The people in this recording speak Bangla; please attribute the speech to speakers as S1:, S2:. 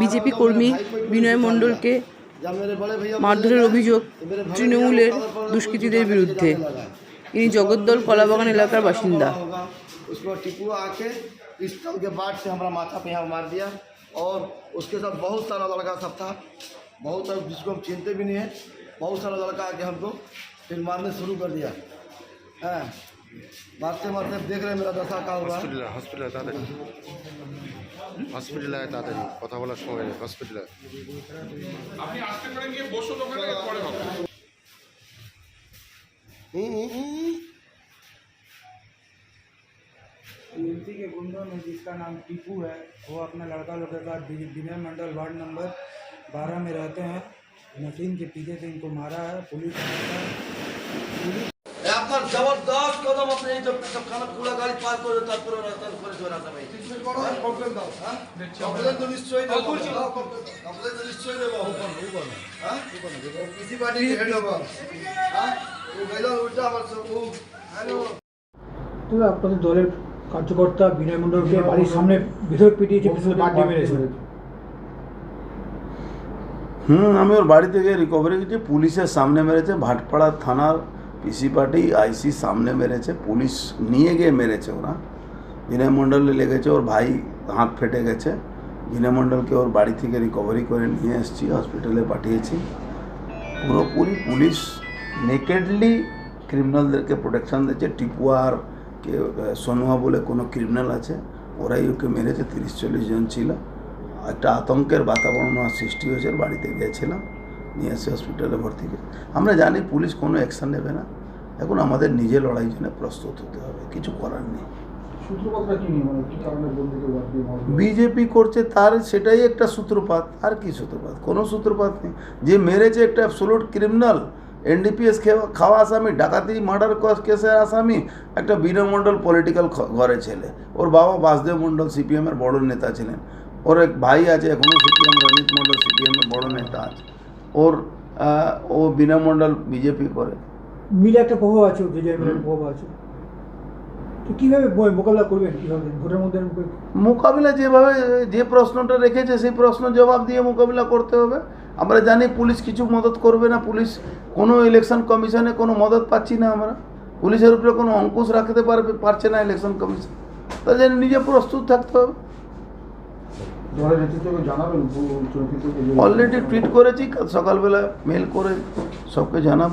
S1: বিজেপি কর্মী বিনয় মণ্ডলকে মারধরের অভিযোগ তৃণমূলের দুষ্কৃতীদের বিরুদ্ধে ইনি জগদ্দল কলাবাগান এলাকার বাসিন্দা
S2: उसको टिपू आके पिस्टल के बाट से हमारा माथा पे यहाँ मार दिया और उसके साथ बहुत सारा लड़का सब था बहुत सारा जिसको हम चिनते भी नहीं है बहुत सारा लड़का आके हमको फिर मारने शुरू कर दिया है मारते मारते देख रहे हैं मेरा दशा का हुआ है
S3: হসপিটালে হসপিটালে তাড়াতাড়ি হসপিটালে আয় তাড়াতাড়ি কথা বলার সময় নেই হসপিটালে আয়।
S4: আপনি আসতে পারেন গিয়ে বসুন ওখানে পরে হবে
S5: यूपी के गुंडों में जिसका नाम टीपू है वो अपना लड़का लोग के साथ वि- विनय मंडल वार्ड नंबर बारह में रहते हैं मशीन के पीछे से इनको मारा है पुलिस पुलिस
S2: আপনার জবরদস্ত কদম আপনি এই সব খানা পুরা গাড়ি পার করে তারপরে রাস্তা করে চলে আসা ভাই কমপ্লেন দাও হ্যাঁ? কমপ্লেন তো নিশ্চয়ই দেবো। কমপ্লেন তো নিশ্চয়ই দেবো। হ্যাঁ? কিসি পার্টি হেড হবে হ্যাঁ? ও গেল উল্টা আমার সব ও। হ্যালো
S6: তো আপনাদের দলের কার্যকর্তা বিনয় মণ্ডলকে বাড়ির সামনে ভিতর পিটিয়েছে পিছনে বাড়ি মেরেছে।
S7: হুম আমি ওর বাড়ি থেকে রিকভারি গেছি পুলিশের সামনে মেরেছে ভাটপাড়া থানার পিসি পার্টি, আইসি সামনে মেরেছে, পুলিশ নিয়ে গিয়ে মেরেছে ওরা। বিনয় মণ্ডলে লেগেছে, ওর ভাই হাত ফেটে গেছে। বিনয় মণ্ডলকে ওর বাড়ি থেকে রিকভারি করে নিয়ে এসেছি হসপিটালে পাঠিয়েছি। পুরোপুরি পুলিশ নেকেডলি ক্রিমিনালদেরকে প্রোটেকশান দিচ্ছে। টিপুয়া আর কে, সোনুয়া বলে কোনো ক্রিমিনাল আছে, ওরাই ওকে মেরেছে, তিরিশ চল্লিশ জন ছিল। একটা আতঙ্কের বাতাবরণ সৃষ্টি হয়েছে বাড়িতে গিয়েছিলাম, নিয়ে এসে হসপিটালে ভর্তি করে আমরা জানি পুলিশ কোনো অ্যাকশান নেবে না। এখন আমাদের নিজে লড়াই জন্য প্রস্তুত হতে হবে কিছু করার নেই।
S6: মানে?
S7: বিজেপি করছে তার সেটাই একটা সূত্রপাত আর কি সূত্রপাত? কোনো সূত্রপাত নেই। যে মেরেছে একটা অ্যাবসোলুট ক্রিমিনাল এনডিপিএস খাওয়া আসামি ডাকাতি মার্ডার কেসের আসামি একটা বিনয় মণ্ডল পলিটিক্যাল ঘরে ছেলে। ওর বাবা বাসদেব মণ্ডল সিপিএমের বড় নেতা ছিলেন। ওর এক ভাই আছে এখনও সিপিএম রণিত মণ্ডল সিপিএমের বড় নেতা আছে। ওর ও বিনয় মণ্ডল বিজেপি করে।
S6: মিলে একটা প্রভাব আছে বিজয় মিলের প্রভাব আছে। তো কীভাবে মোকাবিলা করবেন কীভাবে? ভোটের মধ্যে
S7: মোকাবিলা যেভাবে যে প্রশ্নটা রেখেছে সেই প্রশ্ন জবাব দিয়ে মোকাবিলা করতে হবে। আমরা জানি পুলিশ কিছু মদত করবে না পুলিশ কোনো ইলেকশন কমিশনে কোনো মদত পাচ্ছি না আমরা। পুলিশের উপরে কোনো অঙ্কুশ রাখতে পারবে পারছে না ইলেকশন কমিশন তার জন্য নিজে প্রস্তুত থাকতে হবে। অলরেডি টুইট করেছি সকালবেলা মেল করে সবকে জানাব।